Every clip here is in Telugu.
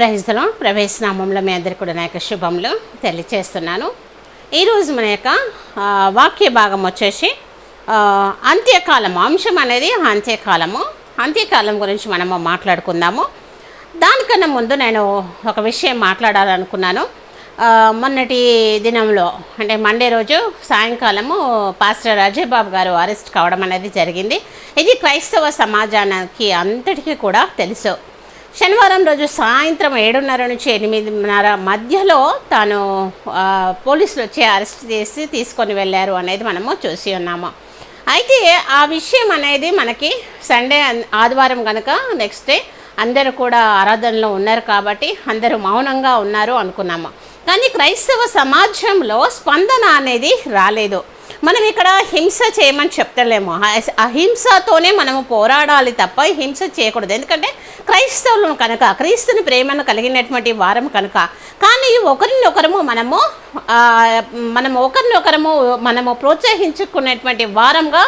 ప్రైజ్లో ప్రవేశనామంలో మీ అందరికీ కూడా నా యొక్క శుభములు తెలియచేస్తున్నాను. ఈరోజు మన యొక్క వాక్య భాగం వచ్చేసి అంత్యకాలం అంత్యకాలము. అంశం అనేది అంత్యకాలము. అంత్యకాలం గురించి మనము మాట్లాడుకుందాము. దానికన్నా ముందు నేను ఒక విషయం మాట్లాడాలనుకున్నాను. మొన్నటి దినంలో అంటే మండే రోజు సాయంకాలము పాస్టర్ అజయ్ బాబు గారు అరెస్ట్ కావడం అనేది జరిగింది. ఇది క్రైస్తవ సమాజానికి అంతటికీ కూడా తెలుసు. శనివారం రోజు సాయంత్రం ఏడున్నర నుంచి ఎనిమిదిన్నర మధ్యలో తాను పోలీసులు వచ్చి అరెస్ట్ చేసి తీసుకొని వెళ్ళారు అనేది మనము చూసి ఉన్నాము. అయితే ఆ విషయం అనేది మనకి సండే ఆదివారం కనుక నెక్స్ట్ డే అందరూ కూడా ఆరాధనలో ఉన్నారు కాబట్టి అందరూ మౌనంగా ఉన్నారు అనుకున్నాము. కానీ క్రైస్తవ సమాజంలో స్పందన అనేది రాలేదు. మనం ఇక్కడ హింస చేయమని చెప్తలేము. అహింసతోనే మనము పోరాడాలి తప్ప హింస చేయకూడదు. ఎందుకంటే క్రైస్తవులను కనుక క్రీస్తుని ప్రేమను కలిగినటువంటి వారం కనుక కానీ ఒకరినొకరము మనము మనం మనము ఒకరినొకరము మనము ప్రోత్సహించుకునేటువంటి వారంగా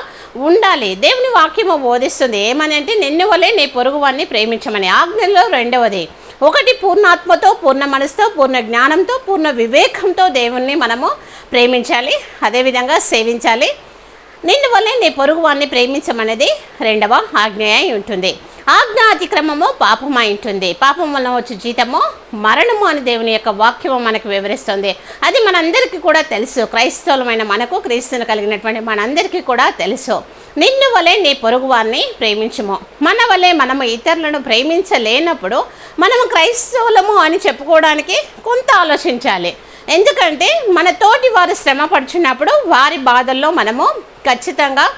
ఉండాలి. దేవుని వాక్యము బోధిస్తుంది. ఏమని అంటే నిన్ను వలే నీ పొరుగు వారిని ప్రేమించమని. ఆజ్ఞలో రెండవది ఒకటి పూర్ణాత్మతో పూర్ణ మనసుతో పూర్ణ జ్ఞానంతో పూర్ణ వివేకంతో దేవుణ్ణి మనము ప్రేమించాలి అదేవిధంగా సేవించాలి. నిన్ను వల్లే నీ పొరుగు వాడిని ప్రేమించమనేది రెండవ ఆజ్ఞయ అయి ఉంటుంది. ఆజ్ఞా అతిక్రమము పాపమై ఉంటుంది. పాపం వలన వచ్చే జీతము మరణము అని దేవుని యొక్క వాక్యము మనకు వివరిస్తుంది. అది మనందరికీ కూడా తెలుసు. క్రైస్తవులమైన మనకు క్రీస్తును కలిగినటువంటి మనందరికీ కూడా తెలుసు. నిన్ను వలె నీ పొరుగు వారిని ప్రేమించము. మన వలె మనము ఇతరులను ప్రేమించలేనప్పుడు మనము క్రైస్తవులము అని చెప్పుకోవడానికి కొంత ఆలోచించాలి. ఎందుకంటే మన తోటి వారు శ్రమ పడుచున్నప్పుడు వారి బాధల్లో మనము ఖచ్చితంగా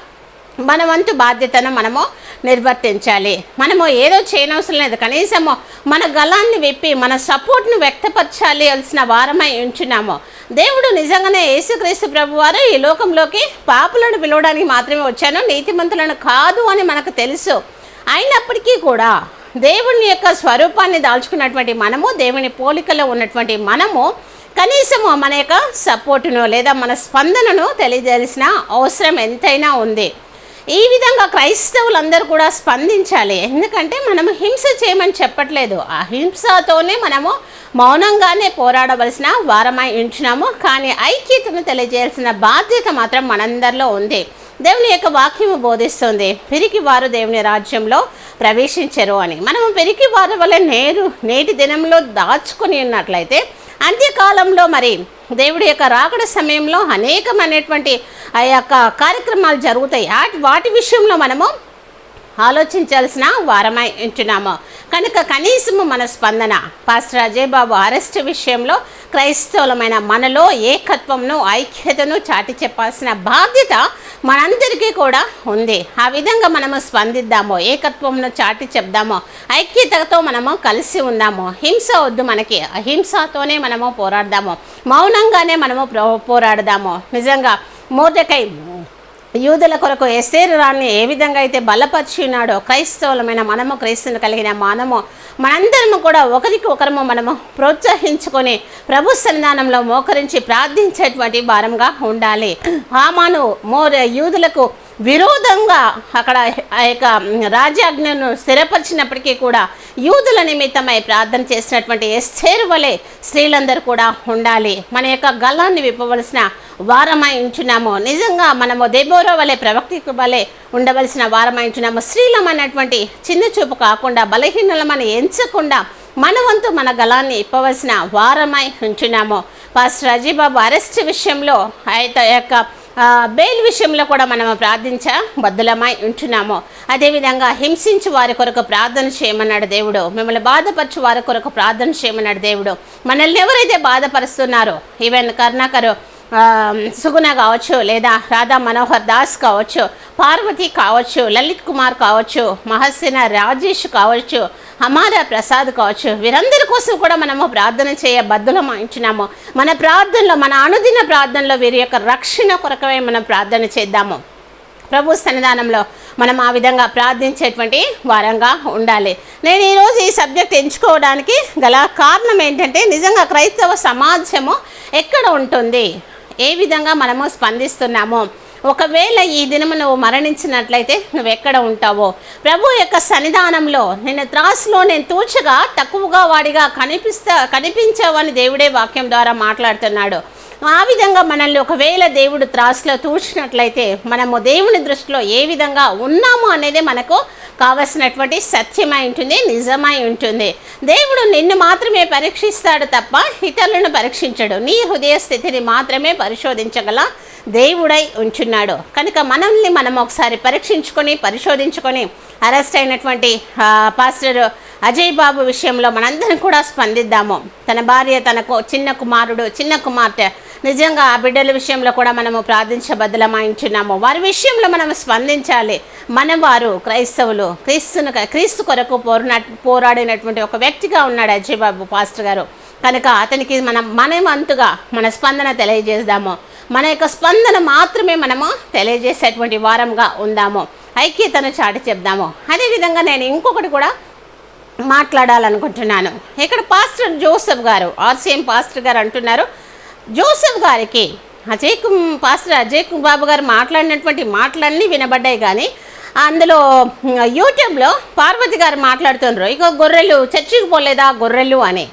మన వంతు బాధ్యతను మనము నిర్వర్తించాలి. మనము ఏదో చేయనవసరం లేదు. కనీసము మన గలాన్ని విప్పి మన సపోర్ట్ను వ్యక్తపరచాలి అలసిన వారమై ఉంచున్నాము. దేవుడు నిజంగానే యేసుక్రీస్తు ప్రభు వారు ఈ లోకంలోకి పాపులను పిలవడానికి మాత్రమే వచ్చాను. నీతిమంతులను కాదు అని మనకు తెలుసు. అయినప్పటికీ కూడా దేవుని యొక్క స్వరూపాన్ని దాల్చుకున్నటువంటి మనము దేవుని పోలికలో ఉన్నటువంటి మనము కనీసము మన యొక్క సపోర్టును లేదా మన స్పందనను తెలియజేయాల్సిన అవసరం ఎంతైనా ఉంది. ఈ విధంగా క్రైస్తవులందరూ కూడా స్పందించాలి. ఎందుకంటే మనము హింస చేయమని చెప్పట్లేదు. ఆ హింసతోనే మనము మౌనంగానే పోరాడవలసిన వారమై ఉంచినాము కానీ ఐక్యతను తెలియజేయాల్సిన బాధ్యత మాత్రం మనందరిలో ఉంది. దేవుని యొక్క వాక్యము బోధిస్తుంది పిరికి వారు దేవుని రాజ్యంలో ప్రవేశించరు అని. మనము పిరికి వారి వల్ల నేరు నేటి దినంలో దాచుకొని ఉన్నట్లయితే అంత్యకాలంలో మరి దేవుడి యొక్క రాకడ సమయంలో అనేకమైనటువంటి ఆ యొక్క కార్యక్రమాలు జరుగుతాయి. వాటి విషయంలో మనము ఆలోచించాల్సిన వారమై ఉంటున్నాము. కనుక కనీసము మన స్పందన. పాస్టర్ అజయ్ బాబు అరెస్ట్ విషయంలో క్రైస్తవులమైన మనలో ఏకత్వంను ఐక్యతను చాటి చెప్పాల్సిన బాధ్యత మనందరికీ కూడా ఉంది. ఆ విధంగా మనము స్పందిద్దాము ఏకత్వంను చాటి చెప్దాము ఐక్యతతో మనము కలిసి ఉందాము హింస వద్దు మనకి అహింసతోనే మనము పోరాడదాము మౌనంగానే మనము పోరాడదాము. నిజంగా మోదకై యూదుల కొరకు ఎస్తేరు రాన్ని ఏ విధంగా అయితే బలపరిచినాడో క్రైస్తవులమైన మనము క్రైస్తువులు కలిగిన మనము మనందరము కూడా ఒకరికి ఒకరము మనము ప్రోత్సహించుకొని ప్రభు సన్నిధానంలో మోకరించి ప్రార్థించేటువంటి భారంగా ఉండాలి. హామాను మోర యూదులకు విరోధంగా అక్కడ ఆ యొక్క రాజ్యాజ్ఞను స్థిరపరిచినప్పటికీ కూడా యూదుల నిమిత్తమై ప్రార్థన చేసినటువంటి ఎస్తేరు వలె స్త్రీలందరూ కూడా ఉండాలి. మన యొక్క గల్లాన్ని విప్పవలసిన వారమై ఉంచున్నాము. నిజంగా మనము దేబోరో వలె ప్రవక్తి వలె ఉండవలసిన వారమై ఉంచున్నాము. అన్నటువంటి చిన్న చూపు కాకుండా బలహీనలమని ఎంచకుండా మన వంతు మన గలాన్ని ఇప్పవలసిన వారమై ఉంచున్నాము. పాస్టర్ అజీబాబు అరెస్ట్ విషయంలో ఆయన యొక్క బెయిల్ విషయంలో కూడా మనం ప్రార్థించ బద్దులమై ఉంటున్నాము. అదేవిధంగా హింసించి వారి కొరకు ప్రార్థన చేయమన్నాడు దేవుడు. మిమ్మల్ని బాధపరచు వారి కొరకు ప్రార్థన చేయమన్నాడు దేవుడు. మనల్ని ఎవరైతే బాధపరుస్తున్నారో ఈవెన్ కర్ణాకరు సుగుణ కావచ్చు లేదా రాధా మనోహర్ దాస్ కావచ్చు పార్వతి కావచ్చు లలిత్ కుమార్ కావచ్చు మహస్సిన రాజేష్ కావచ్చు హమారా ప్రసాద్ కావచ్చు వీరందరి కోసం కూడా మనము ప్రార్థన చేయ బద్దులం ఇచ్చినాము మన ప్రార్థనలో మన అనుదిన ప్రార్థనలో వీరి యొక్క రక్షణ కొరకమే మనం ప్రార్థన చేద్దాము. ప్రభు సన్నిధానంలో మనం ఆ విధంగా ప్రార్థించేటువంటి వారంగా ఉండాలి. నేను ఈరోజు ఈ సబ్జెక్ట్ ఎంచుకోవడానికి గల కారణం ఏంటంటే నిజంగా క్రైస్తవ సమాజము ఎక్కడ ఉంటుంది? ఏ విధంగా మనము స్పందిస్తున్నామో. ఒకవేళ ఈ దినము నువ్వు మరణించినట్లయితే నువ్వు ఎక్కడ ఉంటావో. ప్రభు యొక్క సన్నిధానంలో నేను త్రాసులో నేను తూచగా తక్కువగా వాడిగా కనిపిస్తా కనిపించావని దేవుడే వాక్యం ద్వారా మాట్లాడుతున్నాడు. ఆ విధంగా మనల్ని ఒకవేళ దేవుడు త్రాసులో తూచినట్లయితే మనము దేవుని దృష్టిలో ఏ విధంగా ఉన్నాము అనేది మనకు కావలసినటువంటి సత్యమై ఉంటుంది నిజమై ఉంటుంది. దేవుడు నిన్ను మాత్రమే పరీక్షిస్తాడు తప్ప ఇతరులను పరీక్షించడు. నీ హృదయ స్థితిని మాత్రమే పరిశోధించగల దేవుడై ఉంచున్నాడు కనుక మనల్ని మనం ఒకసారి పరీక్షించుకొని పరిశోధించుకొని అరెస్ట్ అయినటువంటి పాస్టర్ అజయ్ బాబు విషయంలో మనందరం కూడా స్పందిద్దాము. తన భార్య తన చిన్న కుమారుడు చిన్న కుమార్తె. నిజంగా ఆ బిడ్డల విషయంలో కూడా మనము ప్రార్థించబద్దలమాయించున్నాము వారి విషయంలో మనం స్పందించాలి. మన వారు క్రైస్తవులు. క్రీస్తును క్రీస్తు కొరకు పోరున పోరాడినటువంటి ఒక వ్యక్తిగా ఉన్నాడు అజయ్ బాబు పాస్టర్ గారు. కనుక అతనికి మనం మనమంతుగా మన స్పందన తెలియజేద్దాము. మన యొక్క స్పందన మాత్రమే మనము తెలియజేసేటువంటి వారంగా ఉందాము. ఐక్యతను చాటి చెప్దాము. అదేవిధంగా నేను ఇంకొకటి కూడా మాట్లాడాలనుకుంటున్నాను. ఇక్కడ పాస్టర్ జోసెఫ్ గారు ఆర్సీఎం పాస్టర్ గారు అంటున్నారు. జోసెఫ్ గారికి అజయ్ పాస్టర్ అజయ్ బాబు గారు మాట్లాడినటువంటి మాటలన్నీ వినబడ్డాయి కానీ అందులో యూట్యూబ్లో పార్వతి గారు మాట్లాడుతున్నారు ఇక గొర్రెలు చర్చికి పోలేదా గొర్రెలు అని.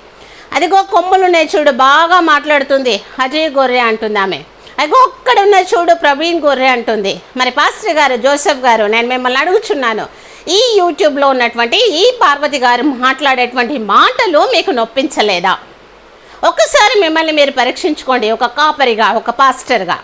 అదిగో కొమ్ములు ఉన్నాయి చూడు బాగా మాట్లాడుతుంది. అజయ్ గొర్రె అంటుంది ఆమె. అదిగో ఒక్కడున్న చూడు ప్రవీణ్ గొర్రె అంటుంది. మరి పాస్టర్ గారు జోసెఫ్ గారు నేను మిమ్మల్ని అడుగుచున్నాను. ఈ యూట్యూబ్లో ఉన్నటువంటి ఈ పార్వతి గారు మాట్లాడేటువంటి మాటలు మీకు నొప్పించలేదా? ఒక్కసారి మిమ్మల్ని మీరు పరీక్షించుకోండి ఒక కాపరిగా ఒక పాస్టర్గా.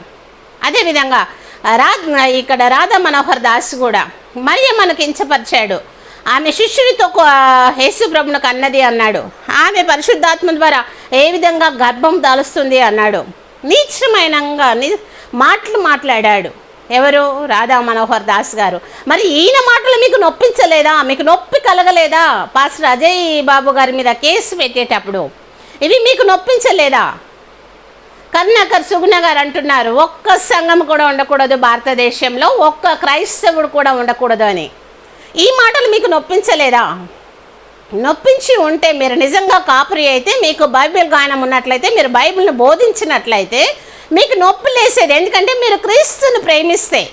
అదేవిధంగా రా ఇక్కడ రాధా మనోహర్ దాస్ కూడా మరియ మనకు కించపరిచాడు ఆమె శిష్యునితో కొ- యేసు ప్రభునకు అన్నది అన్నాడు. ఆమె పరిశుద్ధాత్మ ద్వారా ఏ విధంగా గర్భం దాలుస్తుంది అన్నాడు. నీచమైనంగా ని మాటలు మాట్లాడాడు. ఎవరు? రాధా మనోహర్ దాస్ గారు. మరి ఈయన మాటలు మీకు నొప్పించలేదా? మీకు నొప్పి కలగలేదా? పాస్టర్ అజయ్ బాబు గారి మీద కేసు పెట్టేటప్పుడు. ఇవి మీకు నొప్పించలేదా? కర్ణాకర్ సుగుణ గారు అంటున్నారు ఒక్క సంఘం కూడా ఉండకూడదు భారతదేశంలో ఒక్క క్రైస్తవుడు కూడా ఉండకూడదు అని. ఈ మాటలు మీకు నొప్పించలేదా? నొప్పించి ఉంటే మీరు నిజంగా కాపురి అయితే మీకు బైబిల్ గాయనం ఉన్నట్లయితే మీరు బైబిల్ను బోధించినట్లయితే మీకు నొప్పి లేసేది. ఎందుకంటే మీరు క్రీస్తుని ప్రేమిస్తే.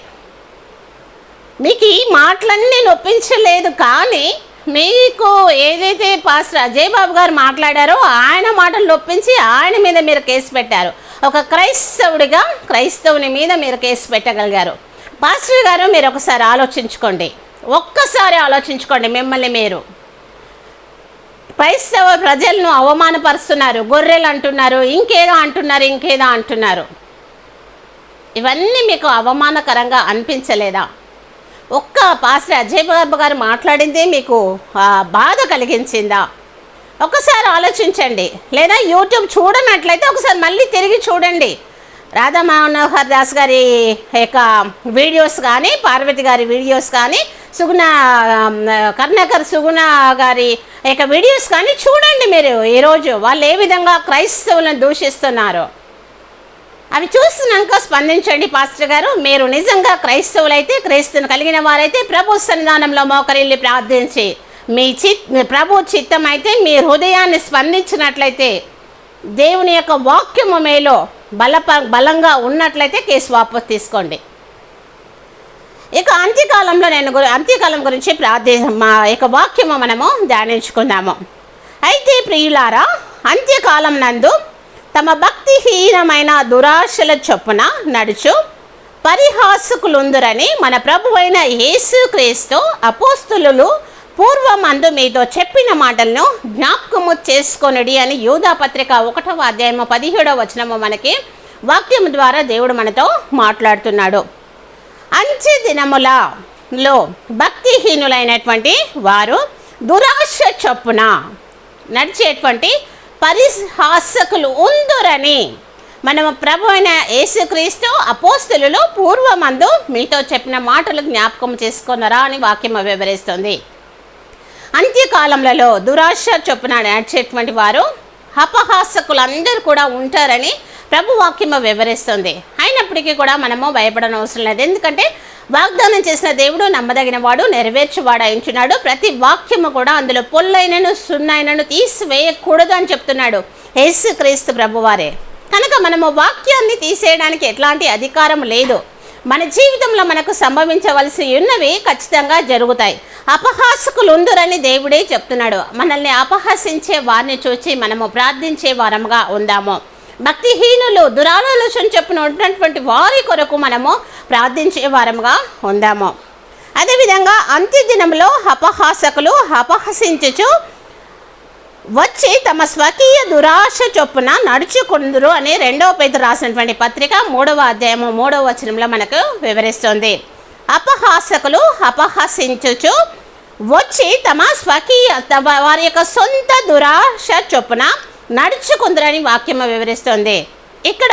మీకు ఈ మాటలన్నీ నొప్పించలేదు. కానీ మీకు ఏదైతే పాస్టర్ అజయ్ బాబు గారు మాట్లాడారో ఆయన మాటలు నొప్పించి ఆయన మీద మీరు కేసు పెట్టారు. ఒక క్రైస్తవుడిగా క్రైస్తవుని మీద మీరు కేసు పెట్టగలిగారు. పాస్టర్ గారు మీరు ఒకసారి ఆలోచించుకోండి. ఒక్కసారి ఆలోచించుకోండి మిమ్మల్ని మీరు. క్రైస్తవ ప్రజలను అవమానపరుస్తున్నారు. గొర్రెలు అంటున్నారు ఇంకేదో అంటున్నారు ఇంకేదో అంటున్నారు. ఇవన్నీ మీకు అవమానకరంగా అనిపించలేదా? ఒక్క పాస్టర్ అజయ్ బాబు గారు మాట్లాడింది మీకు బాధ కలిగించిందా? ఒకసారి ఆలోచించండి. లేదా యూట్యూబ్ చూడనట్లయితే ఒకసారి మళ్ళీ తిరిగి చూడండి. రాధా మనోహర్ దాస్ గారి యొక్క వీడియోస్ కానీ పార్వతి గారి వీడియోస్ కానీ సుగుణ కర్ణాకర్ సుగుణ గారి యొక్క వీడియోస్ కానీ చూడండి మీరు ఈరోజు వాళ్ళు ఏ విధంగా క్రైస్తవులను దూషిస్తున్నారో. అవి చూస్తున్నాక స్పందించండి పాస్టర్ గారు. మీరు నిజంగా క్రైస్తవులైతే క్రీస్తుని కలిగిన వారైతే ప్రభు సన్నిధానంలో మోకరిల్లి ప్రార్థించి మీ చిత్ ప్రభు చిత్తం అయితే మీ హృదయాన్ని స్పందించినట్లయితే దేవుని యొక్క వాక్యము మేలో బలప బలంగా ఉన్నట్లయితే కేసు వాపసు తీసుకోండి. ఇక అంత్యకాలంలో నేను అంత్యకాలం గురించి ప్రార్థి మా యొక్క వాక్యము మనము ధ్యానించుకుందాము. అయితే ప్రియులారా అంత్యకాలం నందు తమ భక్తిహీనమైన దురాశల చొప్పున నడుచు పరిహాసకులుందురని మన ప్రభువైన యేసుక్రీస్తు అపోస్తులు పూర్వమందు మీతో చెప్పిన మాటలను జ్ఞాపకము చేసుకొనుడి అని యూదా పత్రిక ఒకటవ అధ్యాయము పదిహేడవ వచనము మనకి వాక్యం ద్వారా దేవుడు మనతో మాట్లాడుతున్నాడు. అంచె దినములలో భక్తిహీనులైనటువంటి వారు దురాశ చొప్పున నడిచేటువంటి పరిహాసకులు ఉందురని మనము ప్రభు అయిన యేసుక్రీస్తు అపోస్తులు పూర్వమందు మీతో చెప్పిన మాటలు జ్ఞాపకం చేసుకున్నారా అని వాక్యం వివరిస్తుంది. అంత్యకాలంలో దురాశ చొప్పున నడిచేటువంటి వారు అపహాసకులందరూ కూడా ఉంటారని ప్రభు వాక్యము వివరిస్తుంది. అయినప్పటికీ కూడా మనము భయపడనవసరం అవసరం లేదు. ఎందుకంటే వాగ్దానం చేసిన దేవుడు నమ్మదగిన వాడు నెరవేర్చువాడు అయించున్నాడు ప్రతి వాక్యము కూడా అందులో పొల్లైనను సున్నైనను తీసివేయకూడదు అని చెప్తున్నాడు యేసు క్రీస్తు ప్రభువారే. కనుక మనము వాక్యాన్ని తీసేయడానికి ఎట్లాంటి అధికారం లేదు. మన జీవితంలో మనకు సంభవించవలసి ఉన్నవి ఖచ్చితంగా జరుగుతాయి. అపహాసకులు ఉందురని దేవుడే చెప్తున్నాడు. మనల్ని అపహసించే వారిని చూచి మనము ప్రార్థించే వారముగా ఉందాము. భక్తిహీనులు దురాలోచన చెప్పున ఉన్నటువంటి వారి కొరకు మనము ప్రార్థించే వారముగా ఉందాము. అదేవిధంగా అంత్యదినంలో అపహాసకులు అపహసించుచు వచ్చి తమ స్వకీయ దురాశ చొప్పున నడుచుకుందరు అని రెండవ పేద రాసినటువంటి పత్రిక మూడవ అధ్యాయము మూడవ వచనంలో మనకు వివరిస్తుంది. అపహాసకులు అపహసించుచు వచ్చి తమ స్వకీయ తమ వారి యొక్క సొంత దురాశ చొప్పున నడుచుకుందరని వాక్యము వివరిస్తుంది. ఇక్కడ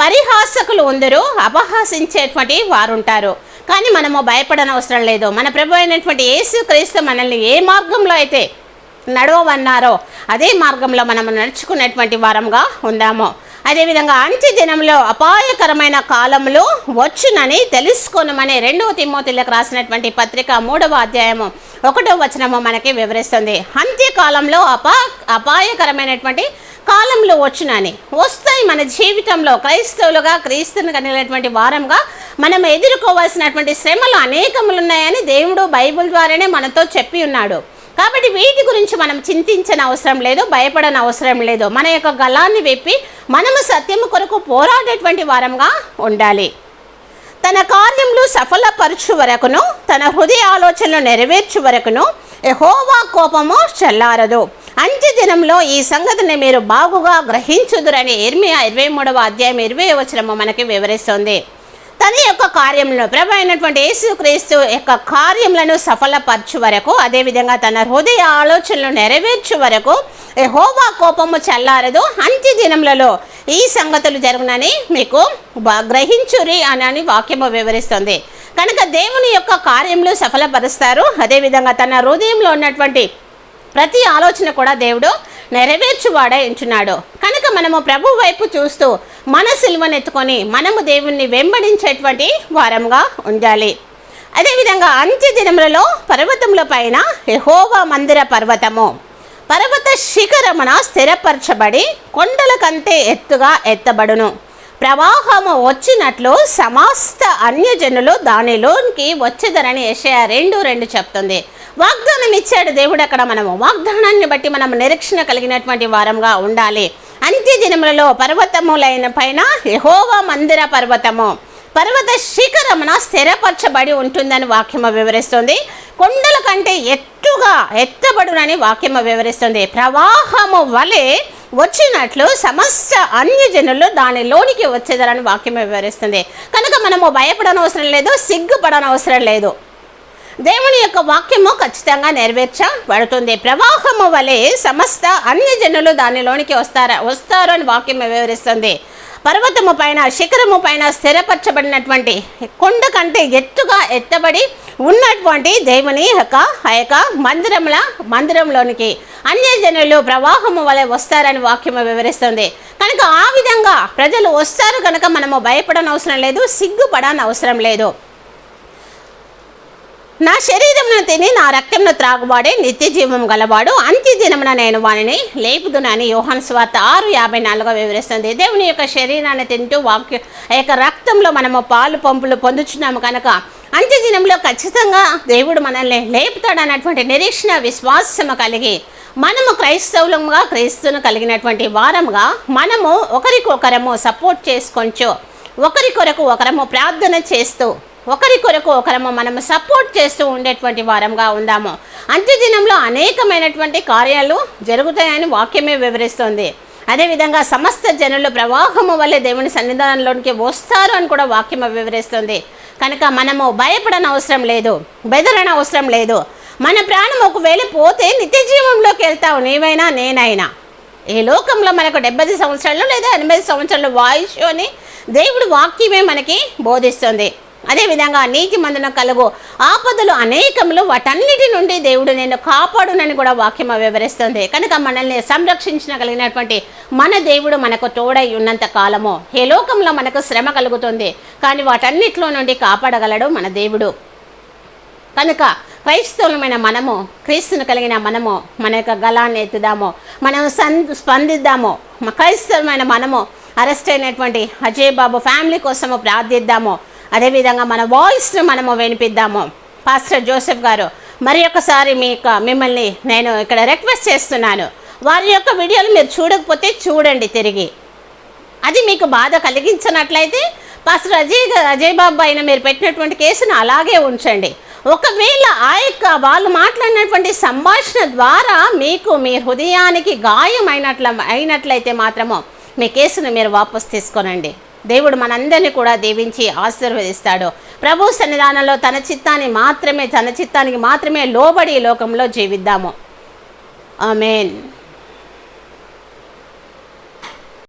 పరిహాసకులు ఉందరు అపహాసించేటువంటి వారు ఉంటారు కానీ మనము భయపడనవసరం లేదు. మన ప్రభు అయినటువంటి యేసు క్రీస్తు మనల్ని ఏ మార్గంలో అయితే నడవమన్నారో అదే మార్గంలో మనము నడుచుకునేటువంటి వారంగా ఉందాము. అదేవిధంగా అంత్య దినంలో అపాయకరమైన కాలంలో వచ్చునని తెలుసుకోనమని రెండవ తిమ్మోతిలకు రాసినటువంటి పత్రిక మూడవ అధ్యాయము ఒకటో వచనము మనకి వివరిస్తుంది. అంత్యకాలంలో అపా అపాయకరమైనటువంటి కాలంలో వచ్చునని. వస్తాయి మన జీవితంలో క్రైస్తవులుగా క్రీస్తుని కలిగినటువంటి వారంగా మనం ఎదుర్కోవాల్సినటువంటి శ్రమలు అనేకములు ఉన్నాయని దేవుడు బైబిల్ ద్వారానే మనతో చెప్పి ఉన్నాడు. కాబట్టి వీటి గురించి మనం చింతించిన అవసరం లేదు భయపడని అవసరం లేదు. మన యొక్క గలాన్ని వెప్పి మనము సత్యము కొరకు పోరాడేటువంటి వారంగా ఉండాలి. తన కార్యములు సఫలపరచు వరకును తన హృదయ ఆలోచనలు నెరవేర్చు వరకును ఎహోవా కోపము చల్లారదు. అంత్య దినంలో ఈ సంగతిని మీరు బాగుగా గ్రహించుదురని ఇరవై ఇరవై మూడవ అధ్యాయం ఇరవై వచనము మనకి వివరిస్తుంది. తన యొక్క కార్యములను ప్రభు అయినటువంటి యేసుక్రీస్తు యొక్క కార్యములను సఫలపరచు వరకు అదేవిధంగా తన హృదయ ఆలోచనలు నెరవేర్చు వరకు హోవా కోపము చల్లారదు. అంత్య దినములలో ఈ సంగతులు జరుగునని మీకు గ్రహించురి అని అని వాక్యము వివరిస్తుంది. కనుక దేవుని యొక్క కార్యములు సఫలపరుస్తారు. అదేవిధంగా తన హృదయంలో ఉన్నటువంటి ప్రతి ఆలోచన కూడా దేవుడు నెరవేర్చువాడా ఎంచున్నాడు కనుక మనము ప్రభు వైపు చూస్తూ మన సిల్వనెత్తుకొని మనము దేవుణ్ణి వెంబడించేటువంటి వారంగా ఉండాలి. అదేవిధంగా అంత్య దినములలో పర్వతముల పైన యహోవా మందిర పర్వతము. పర్వత శిఖరమున స్థిరపరచబడి కొండల కంటే ఎత్తుగా ఎత్తబడును. ప్రవాహము వచ్చినట్లు సమస్త అన్యజనులు దానిలోనికి వచ్చేదరని ఏషయా రెండు రెండు చెప్తుంది. వాగ్దానం ఇచ్చాడు దేవుడు అక్కడ మనము. వాగ్దానాన్ని బట్టి మనం నిరీక్షణ కలిగినటువంటి వారంగా ఉండాలి. అంత్య దినములలో పర్వతములైన పైన యహోవా మందిర పర్వతము. పర్వత శిఖరమున స్థిరపరచబడి ఉంటుందని వాక్యము వివరిస్తుంది. కొండల కంటే ఎత్తుగా ఎత్తబడునని వాక్యము వివరిస్తుంది. ప్రవాహము వలె వచ్చినట్లు సమస్త అన్యజనులు దానిలోనికి వచ్చేదరని వాక్యము వివరిస్తుంది. కనుక మనము భయపడనవసరం లేదు సిగ్గుపడనవసరం లేదు. దేవుని యొక్క వాక్యము ఖచ్చితంగా నెరవేర్చబడుతుంది. ప్రవాహము వలె సమస్త అన్యజనులు దానిలోనికి వస్తారా వస్తారు అని వాక్యం వివరిస్తుంది. పర్వతము పైన శిఖరము పైన స్థిరపరచబడినటువంటి కొండ కంటే ఎత్తుగా ఎత్తబడి ఉన్నటువంటి దేవుని యొక్క ఆ యొక్క మందిరముల మందిరంలోనికి అన్యజనులు ప్రవాహము వలె వస్తారని వాక్యము వివరిస్తుంది. కనుక ఆ విధంగా ప్రజలు వస్తారు కనుక మనము భయపడనవసరం లేదు సిగ్గుపడని అవసరం లేదు. నా శరీరమును తిని నా రక్తంను త్రాగువాడే నిత్య జీవం గలవాడు. అంత్య దినమున నేను వానిని లేపుదునని యోహన్ స్వార్త ఆరు యాభై నాలుగుగా వివరిస్తుంది. దేవుని యొక్క శరీరాన్ని తింటూ వాక్య యొక్క రక్తంలో మనము పాలు పంపులు పొందుచున్నాము కనుక అంత్య దినంలో ఖచ్చితంగా దేవుడు మనల్ని లేపుతాడు అన్నటువంటి నిరీక్షణ విశ్వాసము కలిగి మనము క్రైస్తవులంగా క్రైస్తువును కలిగినటువంటి వారముగా మనము ఒకరికొకరము సపోర్ట్ చేసుకొంచు ఒకరి కొరకు ఒకరము ప్రార్థన చేస్తూ ఒకరి కొరకు ఒకరము మనము సపోర్ట్ చేస్తూ ఉండేటువంటి వారంగా ఉందాము. అంత్యదినంలో అనేకమైనటువంటి కార్యాలు జరుగుతాయని వాక్యమే వివరిస్తుంది. అదేవిధంగా సమస్త జనులు ప్రవాహము వల్లే దేవుని సన్నిధానంలోనికి వస్తారు అని కూడా వాక్యం వివరిస్తుంది. కనుక మనము భయపడన అవసరం లేదు బెదరన అవసరం లేదు. మన ప్రాణం ఒకవేళ పోతే నిత్య జీవంలోకి వెళ్తావు నీవైనా నేనైనా. ఈ లోకంలో మనకు డెబ్బై సంవత్సరాలు లేదా ఎనభై సంవత్సరాలు వాయుషు అని దేవుడు వాక్యమే మనకి బోధిస్తుంది. అదేవిధంగా నీతి మందున కలుగు ఆపదలు అనేకములు వాటన్నిటి నుండి దేవుడు నేను కాపాడునని కూడా వాక్యం వివరిస్తుంది. కనుక మనల్ని సంరక్షించిన కలిగినటువంటి మన దేవుడు మనకు తోడై ఉన్నంత కాలము ఏ లోకంలో మనకు శ్రమ కలుగుతుంది. కానీ వాటన్నిటిలో నుండి కాపాడగలడు మన దేవుడు. కనుక క్రైస్తవులమైన మనము క్రీస్తును కలిగిన మనము మన యొక్క గలాన్ని ఎత్తుదాము మనం సన్ స్పందిద్దాము. క్రైస్తవమైన మనము అరెస్ట్ అయినటువంటి అజయ్ బాబు ఫ్యామిలీ కోసము ప్రార్థిద్దాము. అదేవిధంగా మన వాయిస్ను మనము వినిపిద్దాము. పాస్టర్ జోసెఫ్ గారు మరి ఒకసారి మీకు మిమ్మల్ని నేను ఇక్కడ రిక్వెస్ట్ చేస్తున్నాను. వారి యొక్క వీడియోలు మీరు చూడకపోతే చూడండి తిరిగి. అది మీకు బాధ కలిగించినట్లయితే పాస్టర్ అజయ్ అజయ్ బాబు అయిన మీరు పెట్టినటువంటి కేసును అలాగే ఉంచండి. ఒకవేళ ఆ యొక్క వాళ్ళు మాట్లాడినటువంటి సంభాషణ ద్వారా మీకు మీ హృదయానికి గాయం అయినట్ల అయినట్లయితే మాత్రము మీ కేసును మీరు వాపసు తీసుకోనండి. దేవుడు మనందరినీ కూడా దీవించి ఆశీర్వదిస్తాడు. ప్రభు సన్నిధానంలో తన చిత్తాన్ని మాత్రమే తన చిత్తానికి మాత్రమే లోబడి లోకంలో జీవిద్దాము. ఆమెన్.